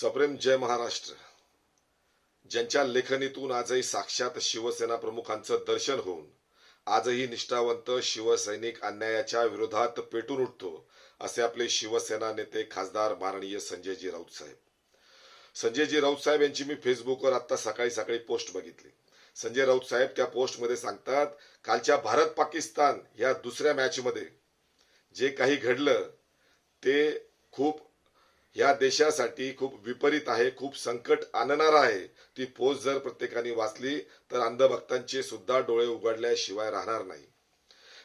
सप्रेम जय महाराष्ट्र. ज्यांच्या लेखणीतून आजही साक्षात शिवसेना प्रमुखांचं दर्शन होऊन आजही निष्ठावंत शिवसैनिक अन्यायाच्या विरोधात पेटून उठतो असे आपले शिवसेना नेते खासदार माननीय संजयजी राऊत साहेब. संजयजी राऊत साहेब यांची मी फेसबुकवर आता सकाळी सकाळी पोस्ट बघितली. संजय राऊत साहेब त्या पोस्टमध्ये सांगतात कालच्या भारत पाकिस्तान या दुसऱ्या मॅचमध्ये जे काही घडलं ते खूप या देशासाठी खूप विपरीत आहे खूप संकट आणणार आहे. ती पोस्ट जर प्रत्येकाने वाचली तर अंधभक्तांचे सुद्धा डोळे उघडल्याशिवाय राहणार नाही.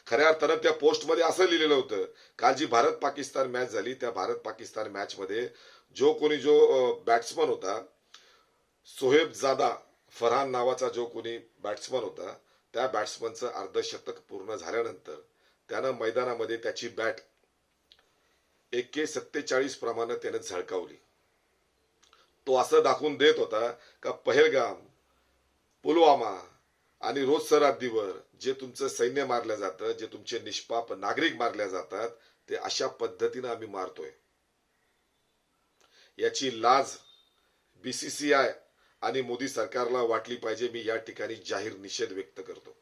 खऱ्या अर्थानं त्या पोस्टमध्ये असं लिहिलेलं होतं काल जी भारत पाकिस्तान मॅच झाली. त्या भारत पाकिस्तान मॅचमध्ये जो कोणी जो बॅट्समन होता सोहेब जादा फरहान नावाचा जो कोणी बॅट्समन होता त्या बॅट्समनचं अर्धशतक पूर्ण झाल्यानंतर त्यानं मैदानामध्ये त्याची बॅट एके सत्तेचाळीस प्रमाणे त्याने झळकावली. तो असं दाखवून देत होता का पहलगाम पुलवामा आणि रोज सरहद्दीवर जे तुमचं सैन्य मारलं जातं जे तुमचे निष्पाप नागरिक मारल्या जातात ते अशा पद्धतीनं आम्ही मारतोय. याची लाज बीसीसीआय आणि मोदी सरकारला वाटली पाहिजे मी या ठिकाणी जाहीर निषेध व्यक्त करतो.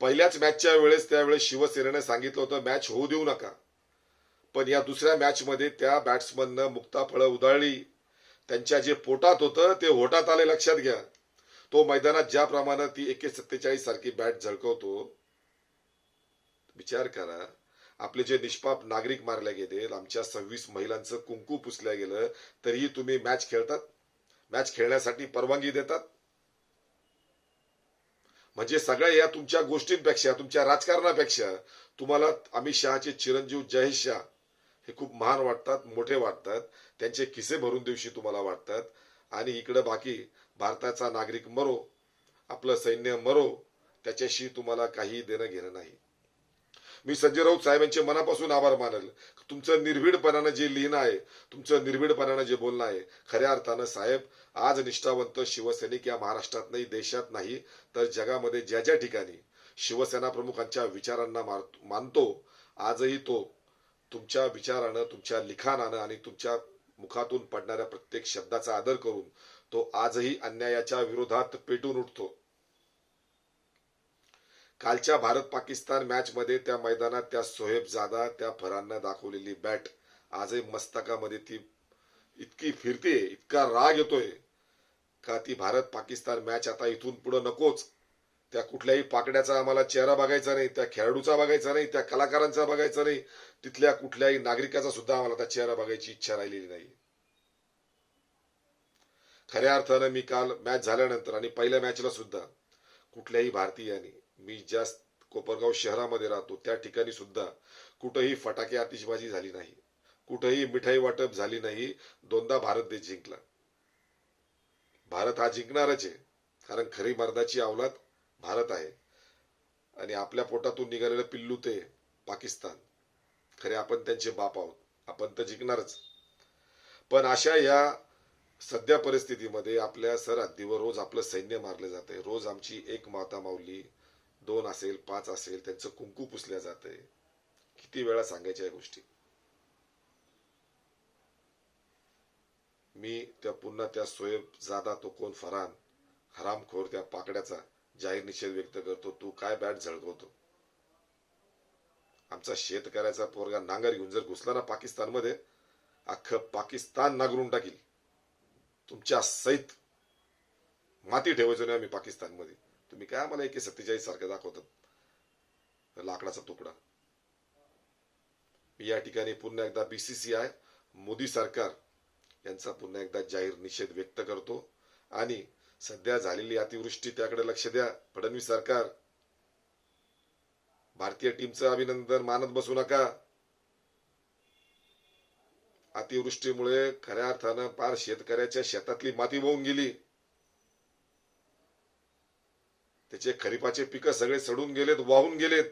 पहिल्याच मॅचच्या वेळेस त्यावेळेस शिवसेनेने सांगितलं होतं मॅच होऊ देऊ नका. पण या दुसऱ्या मॅच मध्ये त्या बॅट्समननं मुक्ता फळं उधळली. त्यांच्या जे पोटात होतं ते होटात आले लक्षात घ्या. तो मैदानात ज्याप्रमाणे ती एके सत्तेचाळीस सारखी बॅट झळकवतो विचार करा. आपले जे निष्पाप नागरिक मारले गेले आमच्या सव्वीस महिलांचं कुंकू पुसल्या गेलं तरीही तुम्ही मॅच खेळतात? मॅच खेळण्यासाठी परवानगी देतात? म्हणजे सगळ्या या तुमच्या गोष्टींपेक्षा तुमच्या राजकारणापेक्षा तुम्हाला अमित शहाचे चिरंजीव जय शाह हे खूप महान वाटतात मोठे वाटतात. त्यांचे किसे भरून दिवशी तुम्हाला वाटतात. आणि इकडं बाकी भारताचा नागरिक मरो आपलं सैन्य मरो त्याच्याशी तुम्हाला काही देणं घेणं नाही. मी संजय राऊत साहेब यांचे मनापासून आभार मानल. तुमचं निर्भीडपणानं जे लिहिणं आहे तुमचं निर्भीडपणानं जे बोलणं आहे खऱ्या अर्थानं साहेब आज निष्ठावंत शिवसैनिक या महाराष्ट्रात नाही देशात नाही तर जगामध्ये ज्या ज्या ठिकाणी शिवसेना प्रमुखांच्या विचारांना मानतो आजही तो तुमच्या विचारानं तुमच्या लिखाणानं आणि तुमच्या मुखातून पडणाऱ्या प्रत्येक शब्दाचा आदर करून तो आजही अन्यायाच्या विरोधात पेटून उठतो. कालच्या भारत पाकिस्तान मॅच मध्ये त्या मैदानात त्या सोहेब जादा त्या फरांना दाखवलेली बॅट आजही मस्तकामध्ये ती इतकी फिरते इतका राग येतोय का ती भारत पाकिस्तान मॅच आता इथून पुढे नकोच. त्या कुठल्याही पाकड्याचा आम्हाला चेहरा बघायचा नाही त्या खेळाडूचा बघायचा नाही त्या कलाकारांचा बघायचा नाही तिथल्या कुठल्याही नागरिकाचा सुद्धा आम्हाला त्या चेहरा बघायची इच्छा राहिलेली नाही. खऱ्या अर्थानं मी काल मॅच झाल्यानंतर आणि पहिल्या मॅचला सुद्धा कुठल्याही भारतीयाने मी ज्या कोपरगाव शहरामध्ये राहतो त्या ठिकाणी सुद्धा कुठंही फटाके आतिषबाजी झाली नाही. कुठंही मिठाई वाटप झाली नाही दोनदा भारत देश जिंकला. भारत हा जिंकणारच आहे कारण खरी मर्दाची अवलाद भारत आहे. आणि आपल्या पोटातून निघालेलं पिल्लू ते पाकिस्तान. खरे आपण त्यांचे बाप आहोत. आपण तर जिंकणारच. पण अशा या सध्या परिस्थितीमध्ये आपल्या सरहद्दीवर रोज आपलं सैन्य मारलं जाते. रोज आमची एक माता माऊली दोन असेल पाच असेल त्यांचं कुंकू पुसल्या जातंय किती वेळा सांगायच्या या गोष्टी. मी त्या पुन्हा त्या सोयब जादा तो कोण फरान हरामखोर त्या पाकड्याचा जाहीर निषेध व्यक्त करतो तू काय बॅट झळकवतो? आमचा शेतकऱ्याचा पोरगा नांगर घेऊन जर घुसला ना पाकिस्तानमध्ये अख्खं पाकिस्तान नांगरून टाकील. तुमच्या सहित माती ठेवायचो नाही आम्ही पाकिस्तानमध्ये. तुम्ही काय आम्हाला एके सत्तेचाळीस सारखं दाखवतात? लाकडाचा तुकडा. मी या ठिकाणी पुन्हा एकदा बीसीसीआय मोदी सरकार यांचा पुन्हा एकदा जाहीर निषेध व्यक्त करतो. आणि सध्या झालेली अतिवृष्टी त्याकडे लक्ष द्या. फडणवीस सरकार. भारतीय टीमचं अभिनंदन मानत बसू नका. अतिवृष्टीमुळे खऱ्या अर्थानं पार शेतकऱ्याच्या शेतातली माती वाहून गेली. त्याचे खरीपाचे पिकं सगळे सडून गेलेत वाहून गेलेत.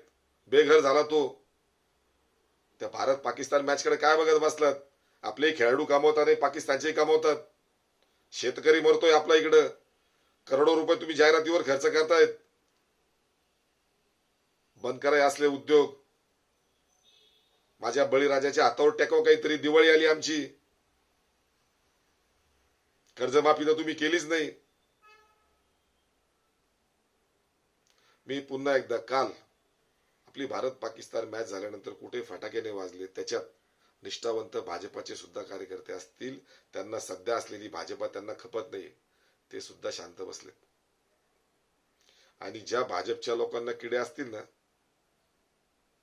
बेघर झाला तो. त्या भारत पाकिस्तान मॅच कडे काय बघत बसलात? आपले खेळाडू कमवतात आणि पाकिस्तानचे कमवतात. शेतकरी मरतोय आपल्या इकडं. करोडो रुपये तुम्ही जाहिरातीवर खर्च करतायत. बंद कराय असले उद्योग. माझ्या बळीराजाच्या हातावर टेकाव काहीतरी दिवाळी आली आमची. कर्जमाफी तर तुम्ही केलीच नाही. मी पुन्हा एकदा काल आपली भारत पाकिस्तान मॅच झाल्यानंतर कुठे फटाके वाजले त्याच्यात निष्ठावंत भाजपाचे सुद्धा कार्यकर्ते असतील त्यांना सध्या असलेली भाजपा त्यांना खपत नाही. ते सुद्धा शांत बसलेत. आणि ज्या भाजपच्या लोकांना किडे असतील ना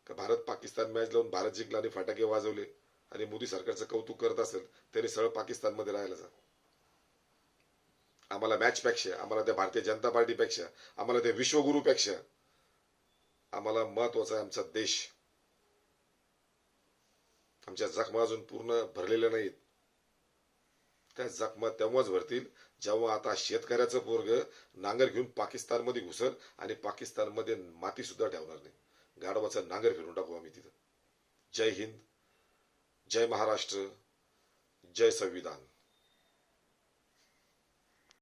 का भारत पाकिस्तान मॅच लावून भारत जिंकला आणि फटाके वाजवले आणि मोदी सरकारचं कौतुक करत असेल तरी सरळ पाकिस्तानमध्ये राहायला जा. आम्हाला मॅच पेक्षा आम्हाला त्या भारतीय जनता पार्टीपेक्षा आम्हाला त्या विश्वगुरूपेक्षा आम्हाला महत्त्वाचा आहे आमचा देश. आमच्या जखमा अजून पूर्ण भरलेल्या नाहीत. त्या जखमा तेव्हाच भरतील जेव्हा आता शेतकऱ्याचं पोरग नांगर घेऊन पाकिस्तानमध्ये घुसल आणि पाकिस्तानमध्ये माती सुद्धा ठेवणार नाही. गाढवाचा नांगर फिरून टाकू आम्ही तिथं. जय हिंद जय महाराष्ट्र जय संविधान.